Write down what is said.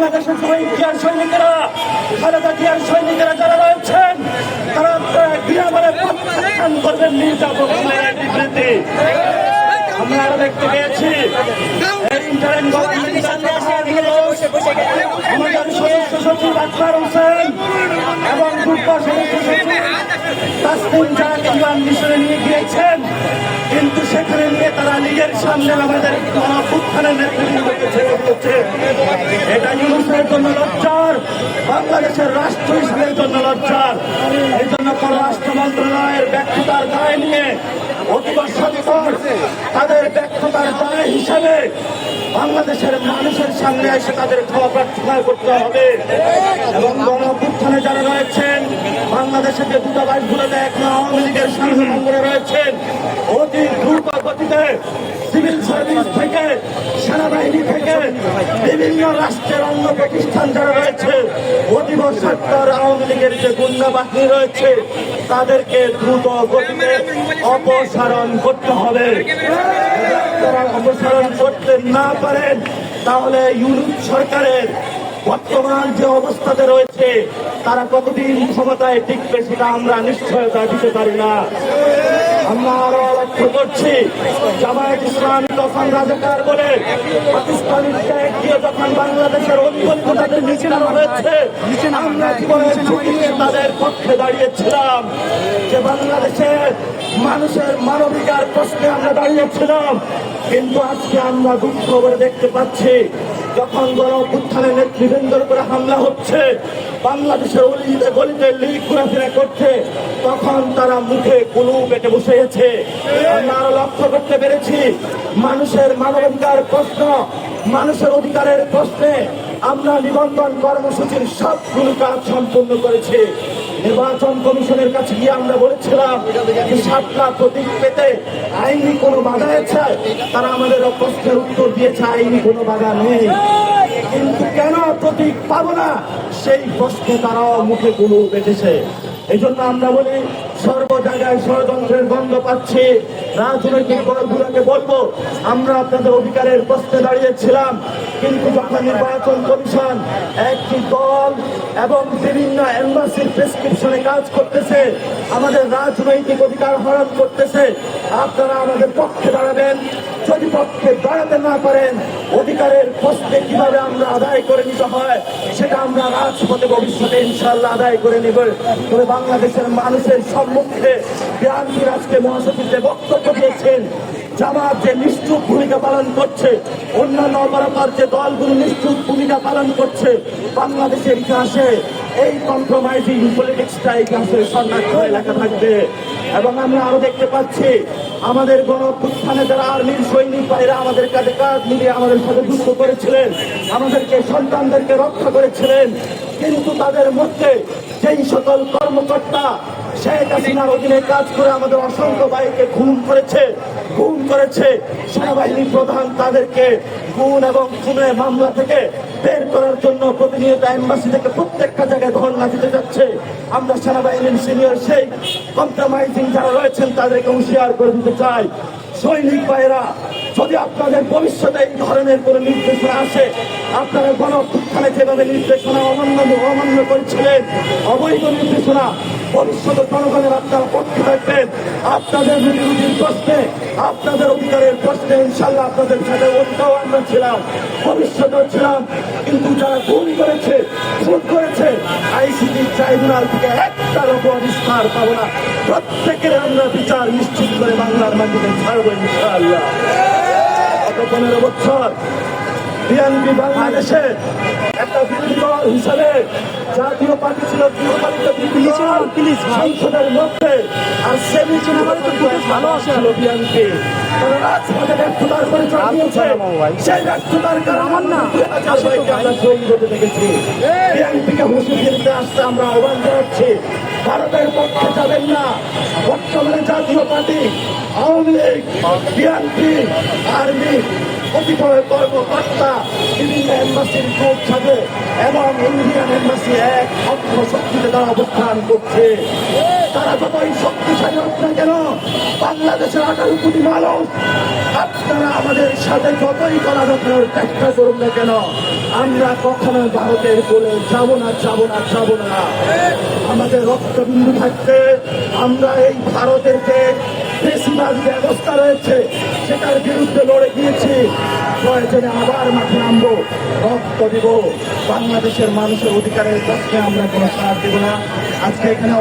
বাংলাদেশের জিয়ার সৈনিকেরা খালেদা জিয়ার সৈনিকেরা যারা রয়েছেন, তারা গৃহবলে প্রত্যাখ্যান করবেন নির্যাতন আমরা দেখতে পেয়েছি। গভর্নমেন্টের আমাদের সদস্য সচিব আকবর হোসেন এবং গ্রুপ সদস্য সচিব ইমান মিশনে নিয়ে গিয়েছেন কিন্তু সেখানে নিয়ে তারা লীগের সামনে আমাদের গণপুত্থানের নেতৃত্বকে এটা ইউনুসের জন্য লজ্জার বাংলাদেশের রাষ্ট্র হিসেবের জন্য লজ্জার এই জন্য পররাষ্ট্র মন্ত্রণালয়ের ব্যর্থতার দায় নিয়ে অতীব সত্তর, তাদের ব্যর্থতার দায় হিসাবে বাংলাদেশের মানুষের সামনে এসে তাদের ক্ষমা প্রার্থনা করতে হবে। এবং গণপুত্থানে যারা রয়েছেন বাংলাদেশের যে দূতাবাসগুলোতে এখন আওয়ামী লীগের সাংসদরা রয়েছেন অতি দ্রুত গতিতে সিভিল সার্ভিস থেকে, সেনাবাহিনী থেকে, বিভিন্ন রাষ্ট্রের অন্য প্রতিষ্ঠান যারা রয়েছে, অতীব সত্তর আওয়ামী লীগের যে গুন্ডা বাহিনী রয়েছে, তাদেরকে দ্রুত গতিতে অপসারণ করতে হবে। তারা অপসারণ করতে না পারেন তাহলে ইউরোপ সরকারের বর্তমান যে অবস্থাতে রয়েছে, তারা কতদিন ক্ষমতায় টিকবে সেটা আমরা নিশ্চয়তা দিতে পারি না। আমরা আরও লক্ষ্য করছি, জামায়াত ইসলামী তখন রাজাকার বলে পাকিস্তানি ট্যাগ দিয়ে যখন বাংলাদেশের তাদের নিচে নামা হয়েছে। আমরা তাদের পক্ষে দাঁড়িয়েছিলাম? যে বাংলাদেশের মানুষের মানবিকার প্রশ্নে আমরা দাঁড়িয়েছিলাম। কিন্তু আজকে আমরা দুঃখ করে দেখতে পাচ্ছি যখন গণপুত্থানের নেতৃবৃন্দের উপরে হামলা হচ্ছে, বাংলাদেশের অলিতে গলিতে লিগ ঘোরাফেরা করছে, তখন তারা মুখে কুলু পেটে বসে গেছে। আমরা আরও লক্ষ্য করতে পেরেছি, মানুষের মানবাধিকার প্রশ্ন, মানুষের অধিকারের প্রশ্নে আমরা নিবন্ধন কর্মসূচির সবগুলো কাজ সম্পূর্ণ করেছি। নির্বাচন কমিশনের কাছে গিয়ে আমরা বলেছিলাম যে সাতটা প্রতীক পেতে আইনি কোনো বাধা আছে? তারা আমাদের প্রশ্নের উত্তর দিয়েছে, আইনি কোনো বাধা নেই। কিন্তু কেন প্রতীক পাবো না? সেই প্রশ্নে তারাও মুখে গুলো বেঁধেছে। এই জন্য আমরা বলি সর্ব জায়গায় ষড়যন্ত্রের গন্ধ পাচ্ছি। রাজনৈতিক দলগুলোকে বলব, আমরা আপনাদের অধিকারের প্রশ্নে দাঁড়িয়েছিলাম, কিন্তু যখন নির্বাচন কমিশন একটি দল এবং বিভিন্ন এম্বাসির প্রেসক্রিপশনে কাজ করতেছে, আমাদের রাজনৈতিক অধিকার হরণ করতেছে, আপনারা আমাদের পক্ষে দাঁড়াবেন। যদি পক্ষে দাঁড়াতে না পারেন, অধিকারের প্রশ্নে কীভাবে আমরা আদায় করে নিতে হয়, সেটা আমরা রাজপথে ভবিষ্যতে ইনশাল্লাহ আদায় করে নেব। তবে বাংলাদেশের মানুষের সম্মুখে বিআনপির আজকে মহাসচিবকে বক্তব্য দিয়েছেন। জামাত যে নিশ্চুপ ভূমিকা পালন করছে, অন্যান্য অপরাপার যে দলগুলো নিশ্চুপ ভূমিকা পালন করছে, বাংলাদেশের ইতিহাসে এই কম্প্রোমাইজিং পলিটিক্সটা ইতিহাসে স্বর্ণাক্ষর হয়ে লেখা থাকবে। এবং আমরা আরও দেখতে পাচ্ছি আমাদের গণপুত্থানে যারা আর্মির সৈনিক ভাইরা আমাদের কাছে কাজ মিলিয়ে আমাদের সাথে যুক্ত করেছিলেন, আমাদেরকে সন্তানদেরকে রক্ষা করেছিলেন, কিন্তু তাদের মধ্যে যেই সকল কর্মকর্তা শেখ হাসিনার অধীনে কাজ করে আমাদের অসংখ্য ভাইকে খুন করেছে খুন করেছে, সেনাবাহিনী প্রধান তাদেরকে খুন এবং খুনের মামলা থেকে বের করার জন্য প্রতিনিয়ত এম্বাসি থেকে প্রত্যেকটা জায়গায় ধর্ণা দিতে যাচ্ছে। আমরা সেনাবাহিনীর সিনিয়র সেই কম্প্রোমাইজিং যারা রয়েছেন, তাদেরকে হুঁশিয়ার করে দিতে চাই। সৈনিক ভাইরা যদি আপনাদের ভবিষ্যতে এই ধরনের কোন নির্দেশনা আসে, আপনারা গণপুত্থানে যেভাবে নির্দেশনা অমান্য অমান্য করেছিলেন, অবৈধ নির্দেশনা ভবিষ্যতে জনগণের আপনারা পক্ষে থাকবেন। আপনাদের রুটির প্রশ্নে, আপনাদের অধিকারের প্রশ্নে ইনশাল্লাহ আপনাদের সাথে ওটাও আমরা ছিলাম, ভবিষ্যতেও ছিলাম। কিন্তু যারা খুন করেছে খুন করেছে আইসিটি ট্রাইব্যুনাল থেকে একটা লোক আবিষ্কার পাবো না। প্রত্যেকের আমরা বিচার নিশ্চিত করে বাংলার মাটিতে ছাড়বো ইনশাআল্লাহ। গত পনেরো বছর বিএনপি বাংলাদেশে একটা বিরোধী দল হিসাবে জাতীয় পার্টি ছিল সংসদের মধ্যে আর সেমি চিনাবারে তো খুব ভালো ছিল বিএনপি। সেই ব্যর্থতার কারণে আমরা দেখেছি। বিএনপিকে আসতে আমরা আহ্বান জানাচ্ছি। ভারতের পক্ষে যাবেন না। বর্তমানে Jatiya party, Awami league BNP army কতিপয় কর্মকর্তা বিভিন্ন এম্বাসির গ্রুপ সাথে এবং ইন্ডিয়ান এম্বাসি এক অর্থ শক্তিতে তারা অবস্থান করছে। তারা যতই শক্তিশালী হোক না কেন, বাংলাদেশের আঠারো কোটি মানুষ, আপনারা আমাদের সাথে যতই করা যত্ন চেষ্টা করুন না কেন আমরা কখনো ভারতের কোলে যাব না যাব না যাব না। আমাদের রক্তবিন্দু থাকতে, আমরা এই ভারতের যে বেশিরভাগ ব্যবস্থা রয়েছে, সেটার বিরুদ্ধে লড়ে গিয়েছি। প্রয়োজনে আবার মাঠে নামবো, রক্ত দিব। বাংলাদেশের মানুষের অধিকারের প্রশ্নে আমরা কোনো সাহায্য দেব না। আজকে এখানে